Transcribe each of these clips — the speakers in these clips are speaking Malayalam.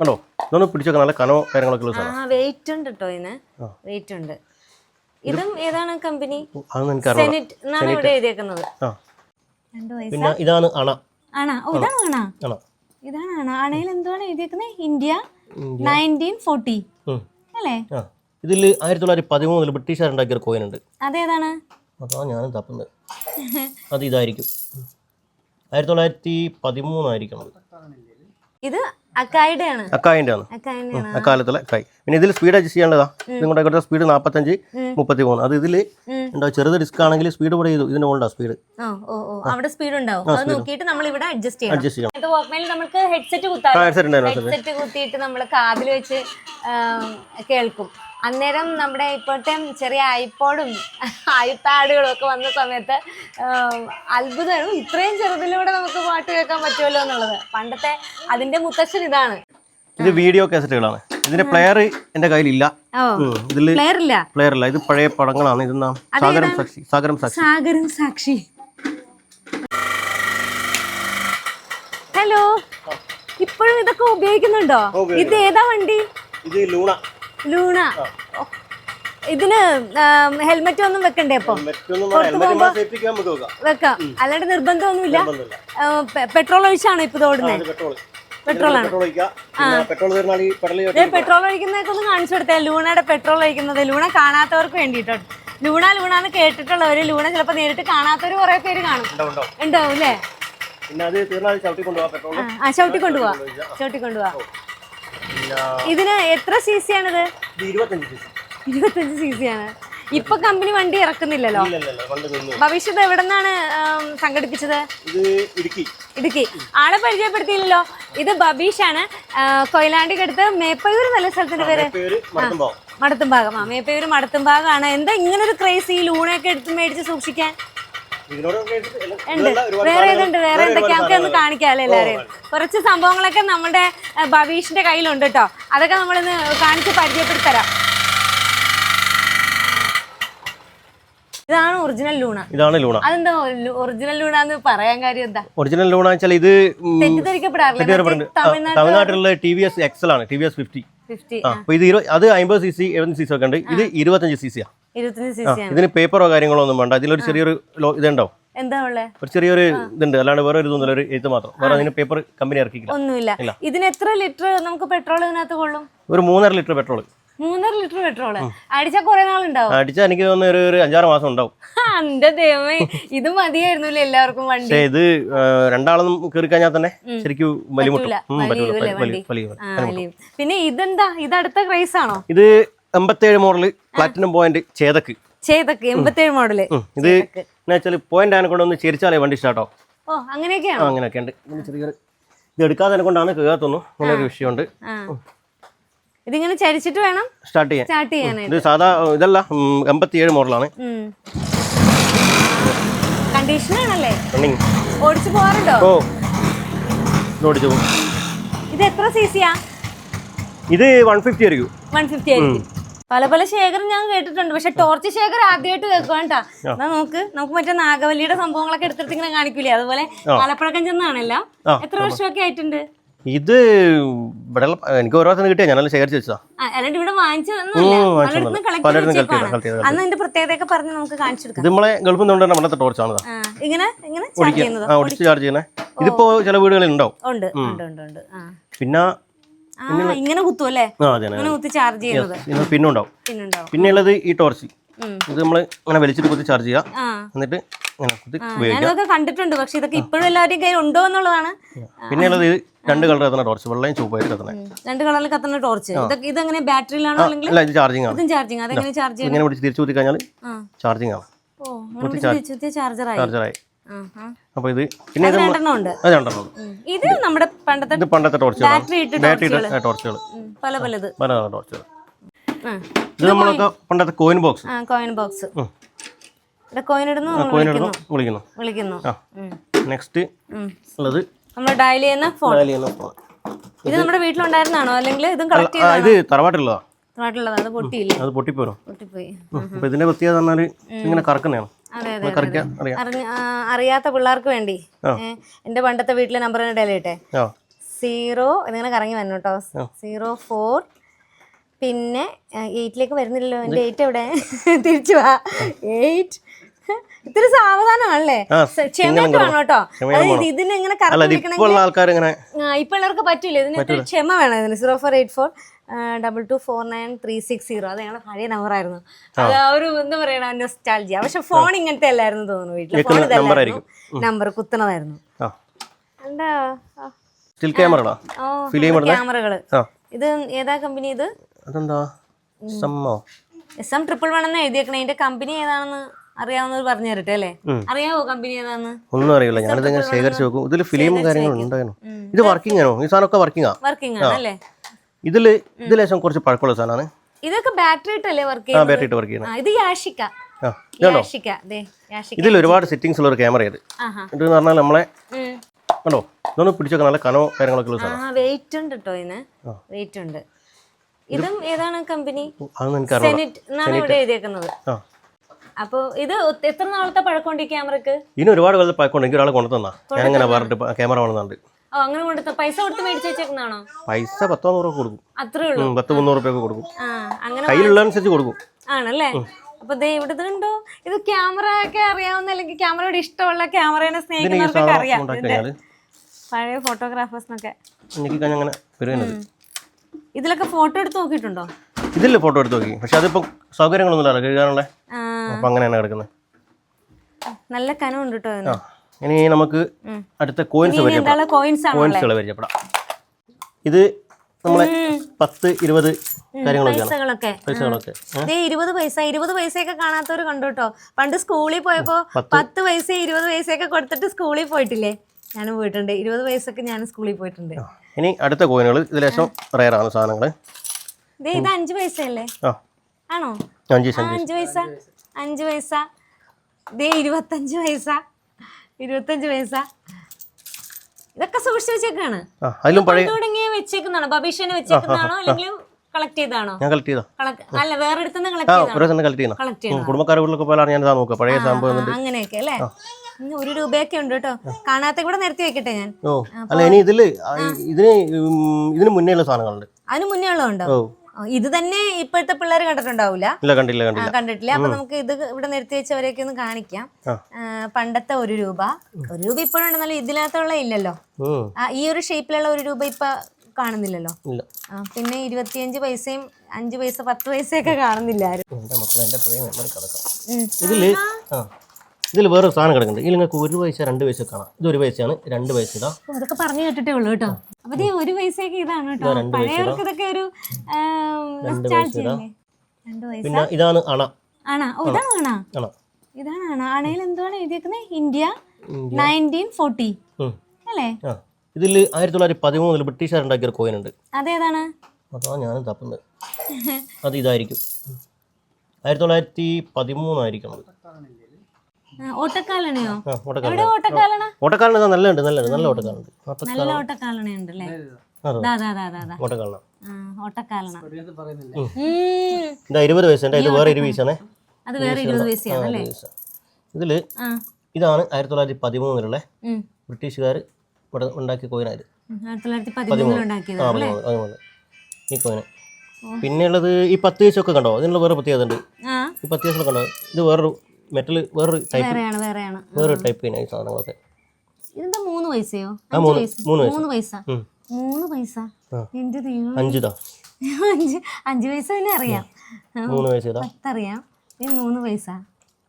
കണ്ടോ? ഇതൊന്ന് പിടിച്ചൊക്കെ നല്ല കനോ കാര്യങ്ങളൊക്കെ ഉള്ള ആ സാധനം. വെയിറ്റ് ഉണ്ട് കേട്ടോ ഇതിന് വെയിറ്റ് ഉണ്ട്. ഇതും ഏതാണ് കമ്പനി അതൊന്നും എനിക്കറിയാം ഇവിടെ എഴുതിയേക്കുന്നത്. പിന്നെ ഇതാണ് അണ. അണ. ഓ ഇതാണ് അണ? ഇതാണ് അണ. അണയിൽ എന്തുവാണ് എഴുതിയേക്കുന്നത് ഇന്ത്യ നയന്റീൻ ഫോർട്ടി. അല്ലേ ഇതിൽ ആയിരത്തി തൊള്ളായിരത്തി പതിമൂന്നിൽ ബ്രിട്ടീഷുകാർ ഉണ്ടാക്കിയ ഒരു കോയിൻ ഉണ്ട്. അതേതാണ്? അതാ ഞാനും തപ്പുന്നത്. അത് ഇതായിരിക്കും. ആയിരത്തി തൊള്ളായിരത്തി പതിമൂന്നായിരിക്കണം ഇത് അക്കായുടെ ആണ് അക്കായിന്റെ ആണ് അക്കായുടെ അക്കാലത്തുള്ള അക്കായി. പിന്നെ ഇതിൽ സ്പീഡ് അഡ്ജസ്റ്റ് ചെയ്യേണ്ടതാ നിങ്ങളുടെ ഇവിടുത്തെ സ്പീഡ് നാൽപ്പത്തഞ്ച് മുപ്പത്തി മൂന്ന് അത് ഇതിൽ ഉണ്ടോ ചെറുത് ഡിസ്ക് ആണെങ്കിൽ സ്പീഡ് കൂടെ ചെയ്തു. ഇതിന് മുകളിലാണ് സ്പീഡ് അവിടെ സ്പീഡ് ഉണ്ടാവും. അത് നോക്കിയിട്ട് നമ്മൾ ഇവിടെ അഡ്ജസ്റ്റ് ചെയ്യണം. അഡ്ജസ്റ്റ് ചെയ്യണം വാക്ക്മാനിൽ നമുക്ക് ഹെഡ്സെറ്റ് കുത്താം ഹെഡ്സെറ്റ് ഹെഡ്സെറ്റ് കുത്തിയിട്ട് നമ്മൾ കാതിൽ വെച്ച് കേൾക്കും. അന്നേരം നമ്മുടെ ഇപ്പോഴത്തെ ചെറിയ ഐപോഡും ഐപാഡുകളും ഒക്കെ വന്ന സമയത്ത് അത്ഭുതം അത്ഭുതമാണ് ഇത്രയും ചെറുതിലൂടെ നമുക്ക് പാട്ട് കേൾക്കാൻ പറ്റുമല്ലോ എന്നുള്ളത്. പണ്ടത്തെ അതിന്റെ മുത്തശ്ശൻ ഇതാണ്. ഇത് വീഡിയോ കാസറ്റുകളാണ് ഇതിന്റെ പ്ലെയർ എന്റെ കയ്യിലില്ല. പ്ലെയർ ഇല്ല പ്ലെയർ ഇല്ല ഇത് പഴയ പടങ്ങളാണ്. ഇത് സാഗരം സാക്ഷി സാഗരം സാക്ഷി. സാഗരം സാക്ഷി. ഹലോ ഇപ്പോഴും ഇതൊക്കെ ഉപയോഗിക്കുന്നുണ്ടോ? ഇത് ഏതാ വണ്ടി? ഇത് ലൂണ. ലൂണ. ഇതിന് ഹെൽമെറ്റ് ഒന്നും വെക്കണ്ടേ അപ്പൊ? വെക്കാം. അല്ലാണ്ട് നിർബന്ധമൊന്നുമില്ല. പെട്രോൾ ഒഴിച്ചാണോ ഇപ്പൊ ഓടുന്നത് പെട്രോൾ ആണ് പെട്രോൾ ഒഴിക്കുന്നതൊക്കെ ഒന്ന് കാണിച്ചു കൊടുത്തേ. ലൂണയുടെ പെട്രോൾ ഒഴിക്കുന്നത്. ലൂണ കാണാത്തവർക്ക് വേണ്ടിട്ടോ? ലൂണ ലൂണ എന്ന് കേട്ടിട്ടുള്ളവര് ലൂണ ചിലപ്പോ നേരിട്ട് കാണാത്തവര് കുറെ പേര് കാണും. ഉണ്ടാവും അല്ലേ? ആ, ചവിട്ടി കൊണ്ടുപോവാ. ചവിട്ടി കൊണ്ടുപോവാ. ഇതിന് എത്ര സി സി ആണിത് ഇരുപത്തഞ്ച് സി സി ആണ്. ഇപ്പൊ കമ്പനി വണ്ടി ഇറക്കുന്നില്ലല്ലോ? ഭവിഷ്യത്ത് എവിടെ നിന്നാണ് സംഘടിപ്പിച്ചത്? ഇടുക്കി. ആളെ പരിചയപ്പെടുത്തിയില്ലല്ലോ. ഇത് ബബീഷ് ആണ് കൊയിലാണ്ടിക്ക് കൊയിലാണ്ടിക്കടുത്ത് മേപ്പയൂർ നല്ല സ്ഥലത്തിന്റെ പേര്? മടത്തുംഭാഗം. ആ മേപ്പയൂർ മടത്തുംഭാഗമാണ്. എന്താ ഇങ്ങനെ ഒരു ക്രേസ് ഈ ലൂണൊക്കെ എടുത്ത് മേടിച്ച് സൂക്ഷിക്കാൻ? ഉണ്ട്. വേറെ ഏതുണ്ട് വേറെ എന്തൊക്കെയാ? നമുക്ക് ഒന്ന് കാണിക്കാല്ലേ എല്ലാവരെയും കുറച്ച് സംഭവങ്ങളൊക്കെ നമ്മുടെ ഭവീഷിന്റെ കയ്യിലുണ്ട് കേട്ടോ. അതൊക്കെ നമ്മളിന്ന് കാണിച്ച് പരിചയപ്പെടുത്തരാം. ഇതാണ് ഒറിജിനൽ ലൂണ. ഇതാണ് ലൂണ. അതെന്താ ഒറിജിനൽ ലൂണ എന്ന് പറയാൻ കാര്യം എന്താ? ഒറിജിനൽ ലൂണ വെച്ചാൽ ഇത് തമിഴ്നാട്ടിലുള്ള ടി വി എസ് എക്സൽ ആണ് ടി വി എസ് ഫിഫ്റ്റി അപ്പൊ ഇത് അത് അമ്പത് സി സി എഴുപത് സി സി ഒക്കെ ഉണ്ട്. ഇത് ഇരുപത്തഞ്ച് സി സിയാ ഇതിന് പേപ്പറോ കാര്യങ്ങളോ ഒന്നും വേണ്ട. ഇതിലൊരു ചെറിയൊരു ഇതുണ്ടോ ഇതുണ്ടാവും. എന്താ ഉള്ളത് ഒരു ചെറിയൊരു ഇതുണ്ട്. അല്ലാണ്ട് വേറെ ഒരു ഒരു എഴുത്ത് മാത്രം. വേറെ അതിന് പേപ്പർ കമ്പനി ഇറക്കിക്കില്ല. ഒന്നുമില്ല. ഇതിന് എത്ര ലിറ്റർ നമുക്ക് പെട്രോൾ ഇതിനകത്ത് കൊള്ളും? ഒരു മൂന്നര ലിറ്റർ പെട്രോൾ മൂന്നര ലിറ്റർ പെട്രോൾ. അടിച്ചാൽ കുറെ നാളുണ്ടാവും. അടിച്ചാൽ എനിക്ക് തോന്നുന്നു ഒരു ഒരു അഞ്ചാറ് മാസം ഉണ്ടാവും. എന്റെ ദൈവമേ. ഇത് മതിയായിരുന്നു എല്ലാവർക്കും വണ്ടി? ഇത് രണ്ടാളും രണ്ടാളൊന്നും കയറി കഴിഞ്ഞാൽ തന്നെ ശരിക്കും? വലിയ പിന്നെ ഇതെന്താ? ഇത് അടുത്ത ക്രൈസ് ആണോ? ഇത് എൺപത്തേഴ് model platinum point Chetak Chetak എൺപത്തേഴ് മോഡൽ. ഇത് എന്നുവെച്ചാൽ പോയിന്റ് ആനെ കൊണ്ടൊന്ന് ചിരിച്ചാലേ വണ്ടി സ്റ്റാർട്ടോ ഓ അങ്ങനെയൊക്കെയാണോ? അങ്ങനെയൊക്കെ ഉണ്ട് ചെറിയൊരു ഇത് എടുക്കാതെ കൊണ്ടാണ് കേൾത്തുന്നു അങ്ങനെ ഒരു വിഷയമുണ്ട്. ഇതിങ്ങനെ ചരിച്ചിട്ട് വേണം സ്റ്റാർട്ട് ചെയ്യാൻ. സ്റ്റാർട്ട് ചെയ്യാനായിട്ട്. ഇത് സാധാ ഇതല്ല എൺപത്തിയേഴ് മോഡലാണ്. കണ്ടീഷനാണല്ലേ ഓടിച്ചു പോകാറുണ്ടോ? ഓ. ഓടിച്ചു പോകും. ഇത് എത്ര സി സിയാ ഇത് വൺ ഫിഫ്റ്റി ആയിരിക്കും. വൺ ഫിഫ്റ്റി ആയിരിക്കും. പല പല ശേഖരം ഞാൻ കേട്ടിട്ടുണ്ട്. പക്ഷെ ടോർച്ച് ശേഖരം ആദ്യമായിട്ട് കേൾക്കുവാണ്ടാ എന്നാ നോക്ക് നമുക്ക് മറ്റേ നാഗവല്ലിയുടെ സംഭവങ്ങളൊക്കെ എടുത്തിട്ട് ഇങ്ങനെ കാണിക്കൂലേ? അതുപോലെ ആലപ്പുഴക്കൻ ചെന്നാണെല്ലാം ആ, എത്ര വർഷമൊക്കെ ആയിട്ടുണ്ട്? ഇത് ഇവിടെ എനിക്ക് ഓരോ ദിവസം കിട്ടിയ ഞാനെല്ലാം ശേഖരിച്ച് വെച്ചതാ. അല്ലാണ്ട് ഇവിടെ വാങ്ങിച്ചു പ്രത്യേകതയൊക്കെ പറഞ്ഞ് നമുക്ക് കാണിച്ചു കൊടുക്കാം. നമ്മളെ ഗൾഫിൽ നിന്ന് കൊണ്ടുവരുന്ന പണ്ടത്തെ ടോർച്ചാണ് ആ, ഇങ്ങനെ ഇങ്ങനെ ചാർജ് ഒടിച്ച് ചെയ്യണേ ഇതിപ്പോ ചില വീടുകളിൽ ഉണ്ടാവും. ഉണ്ട് ഉണ്ട് ഉണ്ട് പിന്നെ ഇങ്ങനെ കുത്തും അല്ലേ? ഇങ്ങനെ കുത്തി ചാർജ് ചെയ്യുന്നത്. പിന്നെ ഉണ്ടാവും പിന്നെ പിന്നെയുള്ളത് ഈ ടോർച്ച്. ഇത് നമ്മൾ ഇങ്ങനെ വലിച്ചിട്ട് കുത്തി ചാർജ് ചെയ്യുക എന്നിട്ട് ഇങ്ങനെ കുത്തി ഞാനിതൊക്കെ കണ്ടിട്ടുണ്ട്. പക്ഷെ ഇതൊക്കെ ഇപ്പോഴും എല്ലാവരുടെയും കയ്യിൽ ഉണ്ടോ എന്നുള്ളതാണ്. പിന്നെയുള്ളത് ഇത് രണ്ട് കളർ കത്തുന്ന ടോർച്ച് വെള്ളയും ചുവപ്പായിട്ട് കത്തണേ രണ്ട് കളറിൽ കത്തുന്ന ടോർച്ച് ഇതൊക്കെ ഇതെങ്ങനെ ബാറ്ററിയിലാണോ അല്ലെങ്കിൽ അല്ല ഇത് ചാർജിംഗ് ആണ്. ഇതും ചാർജിങ് അതെങ്ങനെ ചാർജ് ചെയ്യണം? ഇങ്ങനെ പിടിച്ച് തിരിച്ചു കുത്തി കഴിഞ്ഞാൽ ചാർജിംഗ് ആണ്. ചാർജറായി. അപ്പോൾ ഇത് പിന്നെ ഇത് നമ്മുടെ പണ്ടത്തെ ടോർച്ചുകളാണ് ബാറ്ററി ഇട്ട് ടോർച്ചുകൾ പല പലത്. പല ടോർച്ചുകൾ ഇത് നമ്മളൊക്കെ പണ്ടത്തെ കോയിൻ ബോക്സ് ആ കോയിൻ ബോക്സ് കോയിൻ ഇടുന്നു കോയിൻ ഇടുന്നു വിളിക്കുന്നു. വിളിക്കുന്നു. നെക്സ്റ്റ്. ഉള്ളത് നമ്മൾ ഡയൽ ചെയ്യുന്ന ഫോൺ dial ചെയ്യുന്ന phone. ഇത് നമ്മുടെ വീട്ടിലുണ്ടായിരുന്നാണോ? അല്ലെങ്കിൽ ഇതും കളക്ട് ചെയ്തോ ഇത് അത് പൊട്ടിയില്ല? അത് പൊട്ടിപ്പോരോ പൊട്ടിപ്പോയി. അപ്പോൾ ഇതിന്റെ പ്രത്യേകത പറഞ്ഞാൽ ഇങ്ങനെ കറക്കുന്നതാണ്. അറിയാത്ത പിള്ളേർക്ക് വേണ്ടി. എന്റെ പണ്ടത്തെ വീട്ടിലെ നമ്പർ ഡയൽ ചെയ്യട്ടെ? സീറോ ഇതിങ്ങനെ കറങ്ങി വന്നു കേട്ടോ. സീറോ ഫോർ പിന്നെ എയ്റ്റിലേക്ക് വരുന്നില്ലല്ലോ. എന്റെ എയ്റ്റ് എവിടെ? തിരിച്ചു വാ. എയ്റ്റ് ഇത്തിരി സാവധാനമാണല്ലേ? വേണം കേട്ടോ. അതായത് ഇതിന് ഇങ്ങനെ ഇപ്പൊ ഉള്ളവർക്ക് പറ്റില്ല ഇതിന് ക്ഷമ വേണം ഇതിന്. Zero four eight four double two four nine three six zero. അത് ഞങ്ങളുടെ പഴയ നമ്പർ ആയിരുന്നു. അത് ആ ഒരു എന്താ പറയണ നൊസ്റ്റാൾജിയ പക്ഷെ ഫോൺ ഇങ്ങനത്തെ അല്ലായിരുന്നു തോന്നുന്നു വീട്ടിൽ ഫോൺ ഇതല്ലായിരുന്നു. നമ്പർ കുത്തണതായിരുന്നു എന്താ? ക്യാമറകൾ ഇത് ഏതാ കമ്പനി ഇത്? അതെന്താ? സമ്മോ എസ് എം ട്രിപ്പിൾ വൺ എന്ന് എഴുതിയേക്കണേ? എന്റെ കമ്പനി ഏതാണെന്ന് അറിയാവുന്നവർ പറഞ്ഞു തരട്ടെ അല്ലേ? അറിയാവോ കമ്പനി ഏതാണെന്ന് ഒന്നും അറിയില്ല. ഞാനിത് ഇങ്ങനെ ശേഖരിച്ച് നോക്കും ഇതിൽ ഫിലിമും കാര്യങ്ങളും ഉണ്ടായിരുന്നു. ഇത് വർക്കിംഗ് ആണോ? ഈ സാധനം ഒക്കെ ആ? വർക്കിംഗ് ആണ് അല്ലേ ഇതിൽ ഇത് ലേശം കുറച്ച് പഴക്കമുള്ള സാധനമാണ്. ഇതൊക്കെ ബാറ്ററി ഇട്ടല്ലേ വർക്ക് ചെയ്യുന്നത്? ബാറ്ററി ഇട്ട് വർക്ക് ചെയ്യുന്നത്. ആ, ഇത് യാഷിക്ക. യാഷിക്ക. ദേ യാഷിക്ക. ഇതിൽ ഒരുപാട് സെറ്റിംഗ്സ് ഉള്ള ഒരു ക്യാമറ ഇത്. ആഹാ. ഇതെന്ന് പറഞ്ഞാൽ നമ്മളെ കണ്ടോ? ഇതൊന്ന് പിടിച്ചൊക്കെ നല്ല കനോ കാര്യങ്ങളൊക്കെ ഉള്ള സാധനം ആ വെയിറ്റ് ഉണ്ട് കേട്ടോ ഇതിന്. വെയിറ്റ് ഉണ്ട്. ഇതും ഏതാണ് കമ്പനി? സെനിറ്റ് എന്നാണ് ഇവിടെ എഴുതിയേക്കുന്നത്. ആ. അപ്പൊ ഇത് എത്ര നാളത്തെ പഴക്കമുണ്ട് ഈ ക്യാമറക്ക്? ഇനി ഒരുപാട് കാലത്തെ പഴക്കമുണ്ട്. എനിക്ക് ഒരാൾ കൊണ്ടു ഞാൻ ഞാനിങ്ങനെ പറഞ്ഞിട്ട് ക്യാമറ കൊണ്ടുതന്നുണ്ട് ഓ അങ്ങനെ കൊണ്ടുത്ത പൈസ കൊടുത്ത് മേടിച്ച് വെച്ചേക്കുന്നാണോ പൈസ പത്തോ നൂറ് കൊടുക്കും. അത്രേ ഉള്ളൂ. പത്ത് മുന്നൂറ് രൂപ കൊടുക്കും. അങ്ങനെ കയ്യിലുള്ളതനുസരിച്ച് കൊടുക്കും. ആണല്ലേ? അപ്പൊ ദേ ഇവിടെ ഉണ്ടോ ഇത് ക്യാമറ ഒക്കെ അറിയാവുന്ന അല്ലെങ്കിൽ ക്യാമറയോട് ഇഷ്ടമുള്ള ക്യാമറേനെ സ്നേഹിക്കുന്നവർക്കൊക്കെ അറിയാം. പഴയ ഫോട്ടോഗ്രാഫേഴ്സിനൊക്കെ എനിക്ക് അങ്ങനെ വരുന്നത്. ഇതിലൊക്കെ ഫോട്ടോ എടുത്ത് നോക്കിയിട്ടുണ്ടോ? ഇതില്ല ഫോട്ടോ എടുത്ത് നോക്കി. പക്ഷെ അതിപ്പോ സൗകര്യങ്ങളൊന്നുമില്ല കഴുകാനുള്ള? അപ്പൊ അങ്ങനെയാണ് അങ്ങനെ കിടക്കുന്നത് നല്ല കനമുണ്ട് കേട്ടോ ഇതിന് ഇനി നമുക്ക് അടുത്ത കോയിൻസ് ഇനി എന്താണ് കോയിൻസുകൾ പരിചയപ്പെടാം. ഇത് നമ്മളെ പത്ത് ഇരുപത് കാര്യങ്ങളൊക്കെയാണ്. പൈസകളൊക്കെ. പൈസകളൊക്കെ. ഏ? ദേ ഇരുപത് പൈസ ഇരുപത് പൈസയൊക്കെ കാണാത്തവർ കണ്ടു കേട്ടോ പണ്ട് സ്കൂളിൽ പോയപ്പോ പത്ത്. പൈസ ഇരുപത് പൈസയൊക്കെ കൊടുത്തിട്ട് സ്കൂളിൽ പോയിട്ടില്ലേ? ഞാനും പോയിട്ടുണ്ട്. ഇരുപത് പൈസക്ക് ഞാൻ സ്കൂളിൽ പോയിട്ടുണ്ട്. ഇനി അടുത്ത കോയിനുകൾ ഇത് ലേശം റയറാണ് സാധനങ്ങൾ ദേ ഇത് അഞ്ച് പൈസയല്ലേ? ആ. ആണോ? അഞ്ച് പൈസ അഞ്ച് പൈസ. ദേ ഇരുപത്തഞ്ച് പൈസ ഇരുപത്തഞ്ച് പൈസ. ഇതൊക്കെ സൂക്ഷിച്ച് വെച്ചേക്കാണ്. ആ അതിലും പഴയ തുടങ്ങിയ വെച്ചേക്കുന്നതാണോ? ബബീഷന് വെച്ചേക്കുന്നതാണോ? അല്ലെങ്കിൽ കളക്ട് ചെയ്താണോ ഞാൻ കളക്ട് ചെയ്താ. അല്ല വേറെ കുടുംബക്കാരെ കളക്ട് കളക്ട് ചെയ്യുന്ന കുടുംബക്കാരുടെ വീട്ടിലൊക്കെ പോയാലാണ് ഞാൻ ഇതാ നോക്കുക. പഴയ സംഭവം അങ്ങനെയൊക്കെ അല്ലേ? ഒരു രൂപയൊക്കെ ഉണ്ട് കേട്ടോ. കാണാത്ത കൂടെ നിരത്തി വെക്കട്ടെ ഞാൻ. ഓ അല്ല ഇനി ഇതിൽ ഇതിന് ഇതിന് മുന്നേ ഉള്ള സാധനങ്ങളുണ്ട്. അതിന് മുന്നേ ഉള്ളതുണ്ടോ ഇത് തന്നെ ഇപ്പോഴത്തെ പിള്ളേർ കണ്ടിട്ടുണ്ടാവില്ല കണ്ടില്ല കണ്ടിട്ടില്ല. അപ്പൊ നമുക്ക് ഇത് ഇവിടെ നിർത്തി വെച്ചവരെയൊക്കെ ഒന്ന് കാണിക്കാം. പണ്ടത്തെ ഒരു രൂപ. ഒരു രൂപ ഇപ്പോഴും ഉണ്ടെന്നാലും ഇതിനകത്തുള്ള ഇല്ലല്ലോ. ഈ ഒരു ഷേപ്പിലുള്ള ഒരു രൂപ ഇപ്പൊ കാണുന്നില്ലല്ലോ. പിന്നെ ഇരുപത്തിയഞ്ച് പൈസയും അഞ്ചു പൈസ പത്ത് പൈസയൊക്കെ കാണുന്നില്ല ഇതിൽ വേറെ സാധനം കിടക്കുന്നുണ്ട്. ഇതിൽ നിങ്ങൾക്ക് ഒരു പൈസ രണ്ട് പൈസ കാണാം. ഇത് ഒരു പൈസയാണ്. രണ്ട് പൈസ ഇതാ. പറഞ്ഞു കേട്ടിട്ടേ ഉള്ളൂ കേട്ടോ. അപ്പൊ ഒരു പൈസയൊക്കെ ഇതാണ് കേട്ടോ. രണ്ട് പൈസ പഴയവർക്ക് ഇതൊക്കെ ഒരു രണ്ട് nostalgia പൈസ ഇതാ. രണ്ട് പൈസ. പിന്നെ ഇതാണ് അണ. അണ. ഓ ഇതാണ് അണ? ഇതാണ് അണ. അണയിൽ എന്തുവാണ് എഴുതിയേക്കുന്നത് ഇന്ത്യ. Nineteen forty. അല്ലേ? ഇതിൽ ആയിരത്തി തൊള്ളായിരത്തി പതിമൂന്നിൽ ബ്രിട്ടീഷുകാർ ഉണ്ടാക്കിയ ഒരു കോയിൻ ഉണ്ട്. അതേതാണ്? അതാ ഞാനും തപ്പുന്നത്. അത് ഇതായിരിക്കും. ആയിരത്തി തൊള്ളായിരത്തി അത്. ഓട്ടക്കാലണയോ? ഓട്ടക്കാലണ. നല്ലുണ്ട് നല്ലുണ്ട് നല്ല ഓട്ടക്കാലുണ്ട് നല്ല ഓട്ടക്കാലണയുണ്ട് അല്ലേ ഓട്ടക്കാലണ. ഇതാ ഇരുപത് പൈസ ഇത് വേറെ ഇരുപത് പൈസയാണേ അത് വേറെ ഇരുപത് പൈസയാണ് അല്ലേ? ഇതിൽ ഇതാണ് ആയിരത്തി തൊള്ളായിരത്തി പതിമൂന്നിലുള്ള. ബ്രിട്ടീഷുകാർ ഇവിടെ ഉണ്ടാക്കിയ കോയിനായത്. ഈ കോയിന്. പിന്നെയുള്ളത് ഈ പത്ത് വയസ്സൊക്കെ കണ്ടോ? ഇതിനുള്ള വേറെ പ്രത്യേകത ഉണ്ട്. ഈ പത്ത് പൈസ കണ്ടോ? ഇത് വേറൊരു മെറ്റൽ വേറൊരു ടൈപ്പ് വേറെയാണ് വേറെയാണ്. വേറൊരു ടൈപ്പ് ഈ സാധനങ്ങളൊക്കെ. ഇതെന്താ മൂന്ന് പൈസയോ? ആ അഞ്ച് മൂന്ന് പൈസ? മൂന്ന് പൈസ. മൂന്ന് പൈസ? ഉം. മൂന്ന് പൈസ? ആ. എന്റെ ദൈവം അഞ്ചിതാ. അഞ്ച് അഞ്ച് പൈസ തന്നെ അറിയാം. മൂന്ന് പൈസ ഇതാ പത്തറിയാം. ഈ മൂന്ന് പൈസ.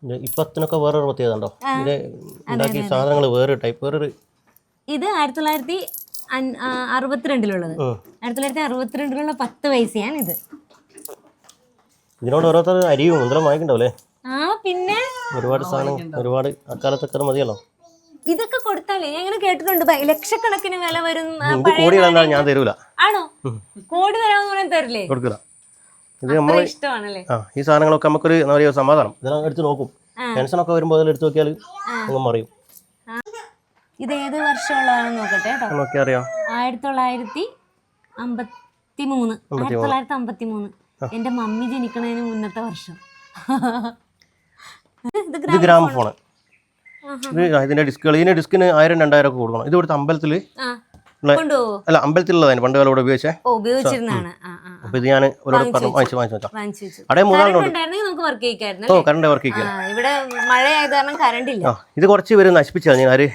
ഇപ്പത്തിനൊക്കെ വേറൊരു പ്രത്യേകത ഉണ്ടോ? ഇത് ഉണ്ടാക്കിയ സാധനങ്ങൾ വേറൊരു ടൈപ്പ് വേറൊരു ഇത് ആയിരത്തി തൊള്ളായിരത്തി അൻ- ആ, അറുപത്തിരണ്ടിലുള്ളത്. ഉം. ആയിരത്തി തൊള്ളായിരത്തി അറുപത്തിരണ്ടിലുള്ള പത്ത് പൈസയാണ് ഇത്. ഇതിനോട് ഓരോരുത്തർ അരിയും മുന്തലും വാങ്ങിക്കണ്ടാവല്ലേ ആ പിന്നെ? ഒരുപാട് സാധനം ഒരുപാട് അക്കാലത്തൊക്കെ മതിയല്ലോ. ഇതൊക്കെ കൊടുത്താലേ? ഞാൻ ഇങ്ങനെ കേട്ടിട്ടുണ്ട്. ഭയ- ലക്ഷക്കണക്കിന് വില വരും ആ, ഇത് പഴയ കോടികളെന്താ ഞാൻ തരൂല. ആണോ? കോടി തരാമെന്ന് പറയാൻ തരില്ലേ? കൊടുക്കില്ല ഇത് അത്ര നമ്മൾ ഇഷ്ടമാണല്ലേ? ആ ഈ സാധനങ്ങളൊക്കെ നമുക്കൊരു എന്താ പറയുക സമാധാനം. ഇതെല്ലാം എടുത്ത് നോക്കും. ടെൻഷനൊക്കെ വരുമ്പോൾ അതിൽ എടുത്ത് നോക്കിയാൽ അങ്ങ് മറിയും. ഇത് ഏത് വർഷമുള്ളതാണെന്ന് നോക്കട്ടെ കേട്ടോ. നോക്കി അറിയാം? ആയിരത്തി തൊള്ളായിരത്തി അമ്പത്തി മൂന്ന് ആയിരത്തി തൊള്ളായിരത്തി അമ്പത്തി മൂന്ന് എന്റെ മമ്മി ജനിക്കണതിന് മുന്നത്തെ വർഷം. ഇത് ഗ്രാമ ഫോണ് ഇത് ഇതിന്റെ ഡിസ്കുകൾ ഇതിന്റെ ഡിസ്കിന് ആയിരം രണ്ടായിരം ഒക്കെ കൊടുക്കണം. ഇത് ഇവിടുത്തെ അമ്പലത്തിൽ അല്ല അമ്പലത്തിലുള്ളതാണ് പണ്ട് കാലം ഇവിടെ ഉപയോഗിച്ചേ. ഉപയോഗിച്ചിരുന്നാണ് ഇത് ഞാൻ പറഞ്ഞു വാങ്ങിച്ചു വാങ്ങിച്ചു വെച്ചാൽ അവിടെ മൂന്നാളുണ്ട്. ഓ? കറണ്ട് വർക്ക് കാരണം കറണ്ട് ഇല്ല. ഇത് കുറച്ച് പേര് നശിപ്പിച്ചു ഞാൻ ആര്.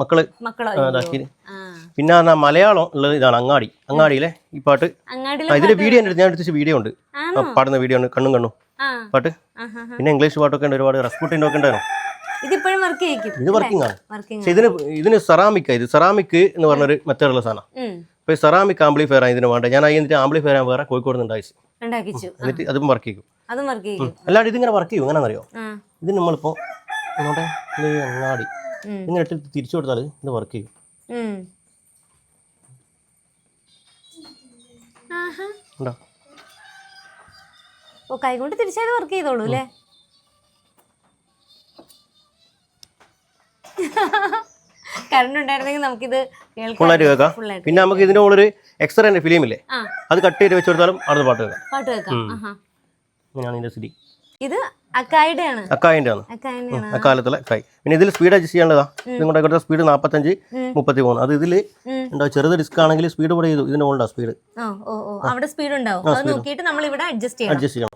മക്കൾ. ഇതാക്കി. പിന്നെ എന്നാ മലയാളം ഉള്ളത് ഇതാണ് അങ്ങാടി. അങ്ങാടിയിലെ ഈ പാട്ട്. ഇതിന്റെ വീഡിയോ ഞാൻ എടുത്ത വീഡിയോ ഉണ്ട്. പാടുന്ന വീഡിയോ ഉണ്ട്. കണ്ണും കണ്ണും. പാട്ട്. പിന്നെ ഇംഗ്ലീഷ് പാട്ടൊക്കെ ഉണ്ട് ഒരുപാട്. റെസ്പൂട്ടിന്റെ ഒക്കെ ഉണ്ടായിരുന്നു? ഇതിപ്പോഴും വർക്ക് ചെയ്യിക്കും ഇത് വർക്കിംഗ് ആണ്. ഇതിന് ഇതിന് സെറാമിക് ഇത് സെറാമിക് എന്ന് പറഞ്ഞൊരു മെത്തേഡുള്ള സാധനം. അപ്പോൾ ഈ സെറാമിക് ആംപ്ലിഫയർ ആണ് ഇതിന് വേണ്ട ഞാൻ അതിന് ആംപ്ലിഫയർ വേറെ കോഴിക്കോട് നിന്ന് ഉണ്ടായി ഉണ്ടാക്കിച്ചു. എന്നിട്ട് അതും വർക്ക് ചെയ്യും. അതും വർക്ക് ചെയ്യും. അല്ലാണ്ട് ഇതിങ്ങനെ വർക്ക് ചെയ്യും. എങ്ങനെയാണെന്നറിയോ? അറിയോ ഇത് നമ്മളിപ്പോ അങ്ങാടി. ഇങ്ങനെ ഇട്ട് തിരിച്ചു കൊടുത്താൽ ഇത് വർക്ക് ചെയ്യും. ഉണ്ടോ? ഓ കൈകൊണ്ട് തിരിച്ചത് വർക്ക് ചെയ്തോളൂ അല്ലേ? കറണ്ട് ഉണ്ടായിരുന്നെങ്കിൽ നമുക്കിത് ഫുള്ളായിട്ട് കേൾക്കാം. പിന്നെ നമുക്ക് ഇതിന്റെ മുകളിൽ എക്സ്റേന്റെ ഫിലിം ഇല്ലേ? അത് കട്ട് ചെയ്ത് വെച്ച് കൊടുത്താലും അടുത്ത പാട്ട് കേൾക്കാം. പാട്ട് കേൾക്കാം. സ്ഥിതി. ഇത് അക്കായുടെ ആണ് അക്കായന്റെ ആണ് അക്കായുടെ അക്കാലത്തുള്ള കായ് പിന്നെ ഇതിൽ സ്പീഡ് അഡ്ജസ്റ്റ് ചെയ്യേണ്ടതാ നിങ്ങളുടെ ഇവിടുത്തെ സ്പീഡ് നാപ്പത്തഞ്ച് മുപ്പത്തി മൂന്ന് അത് ഇതിൽ ഉണ്ടോ ചെറുത് ഡിസ്ക് ആണെങ്കിൽ സ്പീഡ് കൂടെ ചെയ്തു. ഇതിന്റെ മുകളിലാണ് സ്പീഡ് അവിടെ സ്പീഡ് ഉണ്ടാവും. ഇവിടെ അഡ്ജസ്റ്റ് ചെയ്യണം.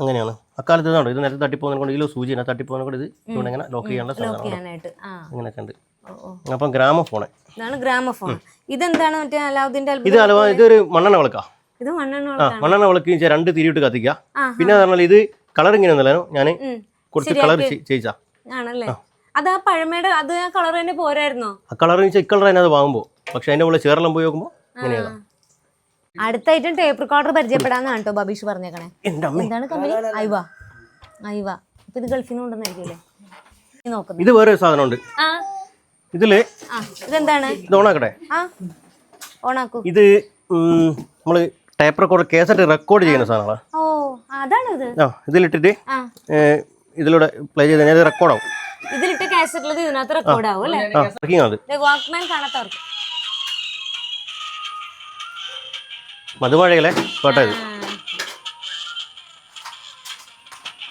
അങ്ങനെയാണ്. അക്കാലത്ത് ഇതാണോ? ഇത് നേരത്തെ തട്ടിപ്പോകുന്ന കൊണ്ട് ഇതിൽ സൂചി തട്ടിപ്പോകുന്ന കൊണ്ട് ഇത് ഇവിടെ ഇങ്ങനെ ലോക്ക് ചെയ്യാനുള്ള സാധനമാണ് അങ്ങനെയൊക്കെ ഉണ്ട്. അപ്പം ഗ്രാമഫോണ്. ഇതാണ് ഗ്രാമഫോൺ ഇതെന്താണ് മറ്റേ ഇത് അലവ ഇതൊരു മണ്ണെണ്ണ വിളക്കാ. ഇത് മണ്ണെണ്ണ വിളക്ക് രണ്ട് തിരിയിട്ട് കത്തിക്കുക. പിന്നെ പറഞ്ഞാൽ ഇത് കളർ ഇങ്ങനെ ഒന്നല്ലോ ഞാൻ. കുറച്ച് കളർ ചെയ്യിച്ചാ ആണല്ലേ? അത് ആ പഴമയുടെ അത് ആ കളർ തന്നെ പോരായിരുന്നോ? ആ കളർ ഇക്കളർ തന്നെ അത് വാങ്ങുമ്പോൾ പക്ഷെ അതിന്റെ ഉള്ളിൽ ചേറെല്ലാം പോയി നോക്കുമ്പോ ഇങ്ങനെയാണ് അടുത്ത ഐറ്റം ടേപ്പ് റെക്കോർഡർ പരിചയപ്പെടാന്നാണ് കേട്ടോ ബബീഷ് പറഞ്ഞേക്കണേ. എന്താണ് കമ്പനി? ഐവ ഐവ ഇപ്പൊ ഇത് ഗൾഫിൽ നിന്ന് കൊണ്ടുവന്നായിരിക്കുമല്ലേ? ഇത് വേറെ ഒരു സാധനമുണ്ട്. ആ. ഇതിൽ ആ. ഇതെന്താണ്? ഇത് ഓണാക്കട്ടെ. ആ. ഓണാക്കൂ. ഇത് നമ്മൾ ടേപ്പ് റെക്കോർഡ് കേസറ്റ് റെക്കോർഡ് ചെയ്യുന്ന സാധനങ്ങളാണ് ഓ. ആ ഇതിലിട്ടിട്ട് ഇതിലൂടെ പ്ലേ ചെയ്ത് കഴിഞ്ഞാൽ ഇത് റെക്കോർഡാവും ഇതിലിട്ട് കാസറ്റിലത് ഇതിനകത്ത് റെക്കോർഡ് ആവും അല്ലേ? വാക്ക്മാൻ കാണാത്തവർക്ക്. പാട്ടായത്.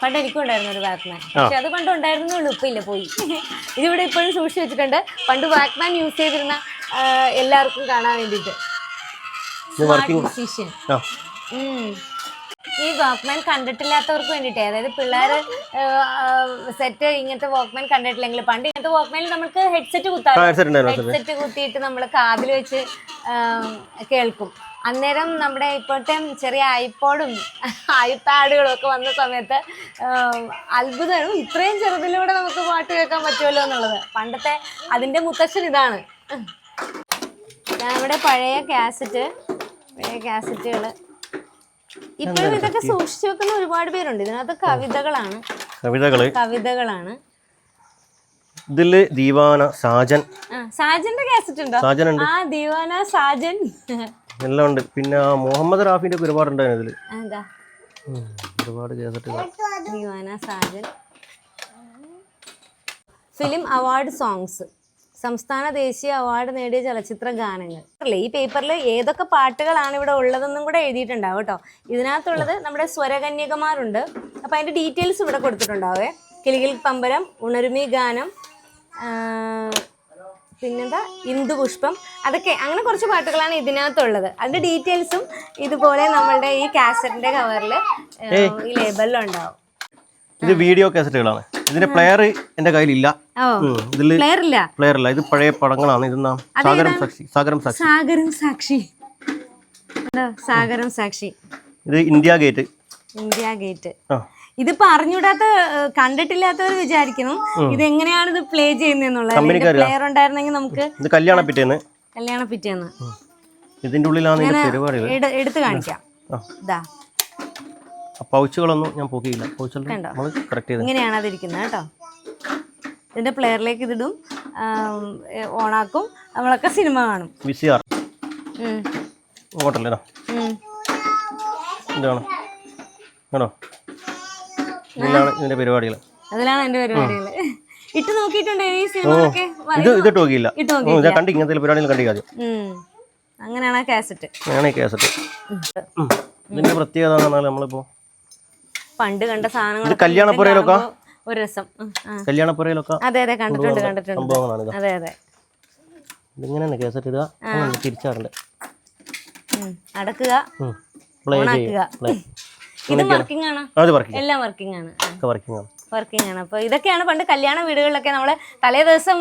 പണ്ട് എനിക്കും ഉണ്ടായിരുന്നു ഒരു വാക്ക്മാൻ പക്ഷെ അത് പണ്ട് ഉണ്ടായിരുന്നുള്ളൂ ഇപ്പൊ ഇല്ല പോയി. ഇതിവിടെ ഇപ്പോഴും സൂക്ഷിച്ചു വെച്ചിട്ടുണ്ട്. പണ്ട് വാക്ക്മാൻ യൂസ് ചെയ്തിരുന്ന എല്ലാവർക്കും കാണാൻ വർക്കിംഗ് ആ. ഈ വാക്ക്മാൻ കണ്ടിട്ടില്ലാത്തവർക്ക് വേണ്ടിയിട്ടേ. അതായത് പിള്ളേർ സെറ്റ് ഇങ്ങനത്തെ വാക്ക്മാൻ കണ്ടിട്ടില്ലെങ്കിൽ പണ്ട് ഇങ്ങനത്തെ വാക്ക്മാനിൽ നമുക്ക് ഹെഡ്സെറ്റ് കുത്താറുണ്ട് ഹെഡ്സെറ്റ് കുത്തിയിട്ട് നമ്മൾ കാതിൽ വെച്ച് കേൾക്കും. അന്നേരം നമ്മുടെ ഇപ്പോഴത്തെ ചെറിയ ഐപോഡും ഐപാഡുകളും ഒക്കെ വന്ന സമയത്ത് അത്ഭുതം അത്ഭുതമാണ് ഇത്രയും ചെറുതിലൂടെ നമുക്ക് പാട്ട് കേൾക്കാൻ പറ്റുമല്ലോ എന്നുള്ളത്. പണ്ടത്തെ അതിന്റെ മുത്തശ്ശൻ ഇതാണ്. നമ്മുടെ പഴയ കാസറ്റ് പഴയ കാസറ്റുകൾ ഇപ്പോഴും ഇതൊക്കെ സൂക്ഷിച്ചു വെക്കുന്ന ഒരുപാട് പേരുണ്ട്. ഇതിനകത്ത് കവിതകളാണ്. കവിതകൾ. കവിതകളാണ്. ഇതിൽ ദീവാന സാജൻ. സാജന്റെ കാസറ്റ് ഉണ്ടോ? സാജൻ ഉണ്ട്. ആ ദീവാന സാജൻ. എല്ലാം ഉണ്ട്. പിന്നെ മുഹമ്മദ് റാഫിന്റെ ഒക്കെ ഒരുപാട് ഉണ്ട് ഇതിൽ. എന്താ ഒരുപാട് കേസറ്റുകൾ സാജൻ. Film award songs. സംസ്ഥാന ദേശീയ അവാർഡ് നേടിയ ചലച്ചിത്ര ഗാനങ്ങൾ. അല്ലേ ഈ പേപ്പറിൽ ഏതൊക്കെ പാട്ടുകളാണ് ഇവിടെ ഉള്ളതെന്നും കൂടെ എഴുതിയിട്ടുണ്ടാവും കേട്ടോ. ഇതിനകത്തുള്ളത് നമ്മുടെ സ്വരകന്യകമാരുണ്ട്. അപ്പം അതിന്റെ ഡീറ്റെയിൽസ് ഇവിടെ കൊടുത്തിട്ടുണ്ടാവേ. കിളികിൽ പമ്പരം ഉണരുമി ഗാനം പിന്നെന്താ? ഇന്ദുപുഷ്പം അതൊക്കെ അങ്ങനെ കുറച്ച് പാട്ടുകളാണ് ഇതിനകത്തുള്ളത്. അതിന്റെ ഡീറ്റെയിൽസും ഇതുപോലെ നമ്മളുടെ ഈ കാസറ്റിന്റെ കവറിൽ ഈ ലേബലിലുണ്ടാവും. ഇത് വീഡിയോ കാസറ്റുകളാണ്. ഇതിന്റെ പ്ലെയർ എന്റെ കയ്യിലില്ല. ഇതിൽ പ്ലെയർ ഇല്ല. പ്ലെയർ ഇല്ല. ഇത് പഴയ പടങ്ങളാണ്. ഇത് സാഗരം സാക്ഷി സാഗരം സാക്ഷി. സാഗരം സാക്ഷി? സാഗരം സാക്ഷി. ഇത് ഇന്ത്യ ഗേറ്റ്. India gate. ഇതിപ്പോ അറിഞ്ഞൂടാത്ത കണ്ടിട്ടില്ലാത്തവർ വിചാരിക്കുന്നു. ഇത് എങ്ങനെയാണ് ഇത് പ്ലേ ചെയ്യുന്നത് പ്ലെയർ ഉണ്ടായിരുന്നെങ്കിൽ നമുക്ക് ഇത് കല്യാണ പിറ്റേന്ന്. കല്യാണ പിറ്റേന്ന്. ഇതിന്റെ ഉള്ളിലാണ് എടുത്തു കാണിക്കാം. ഇതാ പൗച്ചുകളൊന്നും ഞാൻ പോക്കിയില്ല. പൗച്ചുകൾ നമ്മൾ കറക്റ്റ് ചെയ്ത്. ഇങ്ങനെയാണ് അതിരിക്കുന്നത് കേട്ടോ. ഇതിന്റെ പ്ലെയറിലേക്ക് ഇതിടും ഓണാക്കും. നമ്മളൊക്കെ സിനിമ കാണും. വി സി ആർ ഉം, ഇങ്ങോട്ടല്ലേ ഇതാ. ഇതാണ് കേട്ടോ ഇതിലാണ് ഇതിന്റെ പരിപാടികൾ അതിലാണ് എന്റെ പരിപാടികൾ ഇട്ട് നോക്കിയിട്ടുണ്ടോ ഈ സിനിമകളൊക്കെ? ഇത് ഇട്ട് നോക്കി ഞാൻ കണ്ടി ഇങ്ങനത്തെ പരിപാടികൾ ആദ്യം. അങ്ങനെയാണ് ആ കാസറ്റ് അങ്ങനെയാണ് കാസറ്റ് കേസറ്റ് ഇതിന്റെ പ്രത്യേകത എന്ന് പറഞ്ഞാൽ നമ്മളിപ്പോ പണ്ട് കണ്ട സാധനങ്ങൾ കല്യാണപ്പുരയിലൊക്കെ? ഒരു രസം. കല്യാണപ്പുരയിലൊക്കെ അതെ അതെ കണ്ടിട്ടുണ്ട് കണ്ടിട്ടുണ്ട്. അതെ അതെ. ഇതിങ്ങനെ കേസറ്റ് ഇടുക. തിരിച്ചാറുണ്ട്. അടക്കുക. ഓണാക്കുക. ഇത് വർക്കിംഗ് ആണ്. എല്ലാം വർക്കിംഗ് ആണ്. വർക്കിംഗ് ആണ്. വർക്കിംഗ് ആണ്. അപ്പോൾ ഇതൊക്കെയാണ് പണ്ട് കല്യാണ വീടുകളിലൊക്കെ നമ്മൾ തലേ ദിവസം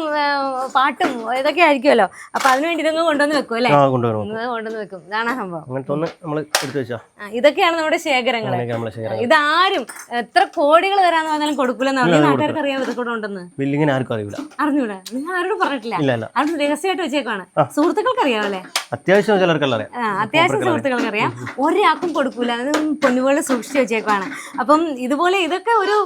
പാട്ടും ഇതൊക്കെ ആയിരിക്കുമല്ലോ. അപ്പോൾ അതിനു വേണ്ടി ഇതൊന്നും കൊണ്ടുവന്ന് വെക്കും അല്ലേ? കൊണ്ടുവന്ന് വെക്കും. ഇതാണ് സംഭവം. ഇതൊക്കെയാണ് നമ്മുടെ ശേഖരങ്ങൾ ഇതാരും എത്ര കോടികൾ തരാന്ന് പറഞ്ഞാലും കൊടുക്കില്ല നാട്ടുകാർക്ക് അറിയാം ഇതൊക്കെ കൊണ്ടുവന്ന്? ഉണ്ടെന്ന് ബില്ലിങ്ങിന് ആർക്കും അറിയില്ല അറിഞ്ഞൂടാ. നിങ്ങൾ ആരോടും പറഞ്ഞിട്ടില്ല. അവിടെ രഹസ്യമായിട്ട് വെച്ചേക്കാണ് സുഹൃത്തുക്കൾക്ക് അറിയാമല്ലേ അത്യാവശ്യം ചിലർക്കല്ല അറിയാം. അത്യാവശ്യം സുഹൃത്തുക്കൾക്ക് അറിയാം. ഒരാൾക്കും കൊടുക്കൂല. അത് പൊന്നുപോലെ സൂക്ഷിച്ചു വെച്ചേക്കാണ് അപ്പം ഇതുപോലെ ഇതൊക്കെ ഒരു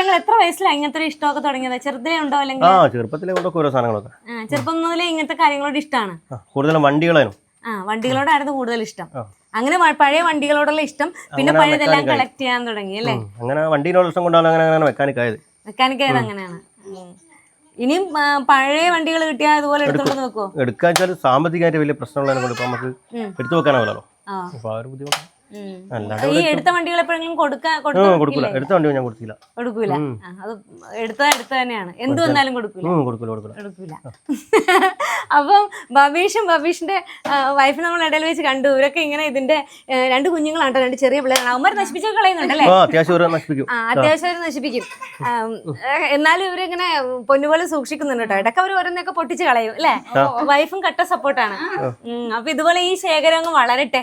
ഇഷ്ടങ്ങൾ എത്ര വയസ്സിലാണ് ഇങ്ങനത്തെ ഒരു ഇഷ്ടമൊക്കെ തുടങ്ങിയത്? ചെറുതിലേ ഉണ്ടോ അല്ലെങ്കിൽ? ആ ചെറുപ്പത്തിലെ കൊണ്ടൊക്കെ ഓരോ സാധനങ്ങളൊക്കെ. ആ, ചെറുപ്പം മുതലേ ഇങ്ങനത്തെ കാര്യങ്ങളോട് ഇഷ്ടമാണ് ആ കൂടുതലും വണ്ടികളായിരുന്നു. ആ വണ്ടികളോടായിരുന്നു കൂടുതൽ ഇഷ്ടം. അങ്ങനെ വ- പഴയ വണ്ടികളോടുള്ള ഇഷ്ടം പിന്നെ പഴയതെല്ലാം കളക്ട് ചെയ്യാൻ തുടങ്ങി അല്ലേ? ഉം. അങ്ങനെ വണ്ടീനോട് ഇഷ്ടം കൊണ്ടാണ് അങ്ങനെ അങ്ങനെ മെക്കാനിക് ആയത്. മെക്കാനിക് ആയത് അങ്ങനെയാണ്. ഉം. ഇനിയും ആ, പഴയ വണ്ടികൾ കിട്ടിയാൽ അതുപോലെ എടുത്തോണ്ട് വെക്കുവോ? എടുക്കാൻ വെച്ചാൽ സാമ്പത്തികമായിട്ട് വലിയ പ്രശ്നമുള്ളതിനെ കൊണ്ട് ഇപ്പം നമുക്ക് എടുത്തു വെക്കാനാവില്ലല്ലോ. ആ. അപ്പോൾ ആ ഒരു ബുദ്ധിമുട്ട്. ഈ എടുത്ത വണ്ടികൾ എപ്പോഴെങ്കിലും കൊടുക്കാൻ കൊടുക്കില്ല എടുത്ത വണ്ടി ഞാൻ കൊടുത്തില്ല. കൊടുക്കൂല. അത് എടുത്ത എടുത്ത തന്നെയാണ്. എന്ത് വന്നാലും കൊടുക്കൂല. കൊടുക്കില്ല കൊടുക്കില്ല എടുക്കൂല അപ്പം ബബീഷും ബബീഷിന്റെ വൈഫ് നമ്മൾ ഇടയിൽ വെച്ച് കണ്ടു. ഇവരൊക്കെ ഇങ്ങനെ ഇതിന്റെ രണ്ട് കുഞ്ഞുങ്ങളാണ് രണ്ട് ചെറിയ പിള്ളേരാണ്. അവന്മാർ നശിപ്പിച്ചൊക്കെ കളയുന്നുണ്ടല്ലേ? ആ അത്യാവശ്യം നശിപ്പിക്കും. എന്നാലും ഇവരിങ്ങനെ പൊന്നുപോലെ സൂക്ഷിക്കുന്നുണ്ട് കേട്ടോ. ഇടയ്ക്ക് അവർ ഓരോന്നൊക്കെ പൊട്ടിച്ച് കളയും അല്ലേ? വൈഫും കട്ട സപ്പോർട്ടാണ് അപ്പൊ ഇതുപോലെ ഈ ശേഖരം അങ്ങ് വളരട്ടെ.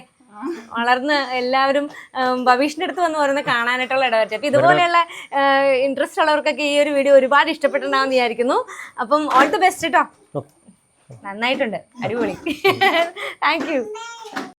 വളർന്ന് എല്ലാവരും ഉം, ബബീഷിന്റെ അടുത്ത് വന്ന് പറയുന്നത് കാണാനായിട്ടുള്ള ഇടവരട്ടെ അപ്പൊ ഇതുപോലെയുള്ള ഇൻട്രസ്റ്റ് ഉള്ളവർക്കൊക്കെ ഈ ഒരു വീഡിയോ ഒരുപാട് ഇഷ്ടപ്പെട്ടിട്ടുണ്ടാവും വിചാരിക്കുന്നു. അപ്പം ഓൾ ദി ബെസ്റ്റ് കേട്ടോ നന്നായിട്ടുണ്ട്. അടിപൊളി. Thank you